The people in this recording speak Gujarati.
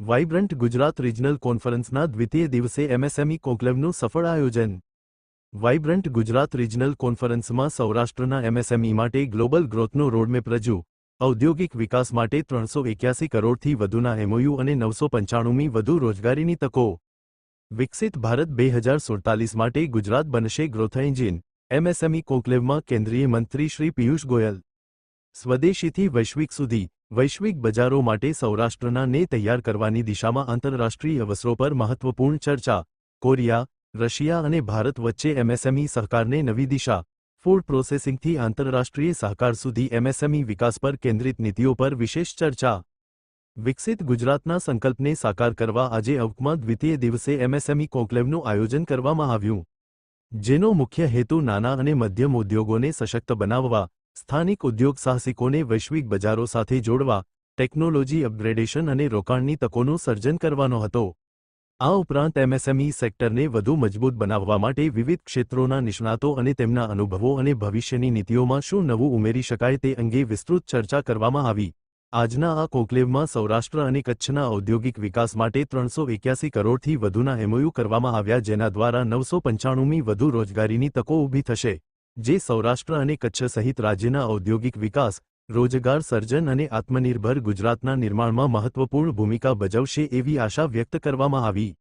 વાઇબ્રન્ટ ગુજરાત રિજનલ કોન્ફરન્સના દ્વિતીય દિવસે એમએસએમઈ કોન્ક્લેવનું સફળ આયોજન. વાઇબ્રન્ટ ગુજરાત રિજનલ કોન્ફરન્સમાં સૌરાષ્ટ્રના એમએસએમઈ માટે ગ્લોબલ ગ્રોથનો રોડમેપ રજૂ. ઔદ્યોગિક વિકાસ માટે ત્રણસો એક્યાસી કરોડથી વધુના એમઓયુ અને નવસો પંચાણુંમી વધુ રોજગારીની તકો. વિકસિત ભારત બે હજાર સુડતાલીસ માટે ગુજરાત બનશે ગ્રોથ એન્જિન, એમએસએમઈ કોન્ક્લેવમાં કેન્દ્રીય મંત્રી શ્રી પિયુષ ગોયલ. સ્વદેશીથી વૈશ્વિક સુધી વૈશ્વિક બજારો માટે સૌરાષ્ટ્રના ને તૈયાર કરવાની દિશામાં આંતરરાષ્ટ્રીય અવસરો પર મહત્વપૂર્ણ ચર્ચા. કોરિયા, રશિયા અને ભારત વચ્ચે એમએસએમઈ સહકારને નવી દિશા. ફૂડ પ્રોસેસિંગથી આંતરરાષ્ટ્રીય સહકાર સુધી એમએસએમઈ વિકાસ પર કેન્દ્રિત નીતિઓ પર વિશેષ ચર્ચા. વિકસિત ગુજરાતના સંકલ્પને સાકાર કરવા આજે અવકમાં દ્વિતીય દિવસે એમએસએમઈ કોન્ક્લેવનું આયોજન કરવામાં આવ્યું. જેનો મુખ્ય હેતુ નાના અને મધ્યમ ઉદ્યોગોને સશક્ત બનાવવા. સ્થાનિક ઉદ્યોગ સાહસિકોને વૈશ્વિક બજારો સાથે જોડવા, ટેકનોલોજી અપગ્રેડેશન અને રોકાણની તકોનું સર્જન કરવાનો હતો. આ ઉપરાંત એમએસએમઈ સેક્ટરને વધુ મજબૂત બનાવવા માટે વિવિધ ક્ષેત્રોના નિષ્ણાતો અને તેમના અનુભવો અને ભવિષ્યની નીતિઓમાં શું નવું ઉમેરી શકાય તે અંગે વિસ્તૃત ચર્ચા કરવામાં આવી. આજના આ કોકલેવમાં સૌરાષ્ટ્ર અને કચ્છના ઔદ્યોગિક વિકાસ માટે ત્રણસો એક્યાસી કરોડથી વધુના એમઓયુ કરવામાં આવ્યા, જેના દ્વારા નવસો પંચાણુંમી વધુ રોજગારીની તકો ઊભી થશે. જે સૌરાષ્ટ્ર અને કચ્છ સહિત રાજ્યના ઔદ્યોગિક વિકાસ, રોજગાર સર્જન અને આત્મનિર્ભર ગુજરાતના નિર્માણમાં મહત્વપૂર્ણ ભૂમિકા ભજવશે એવી આશા વ્યક્ત કરવામાં આવી.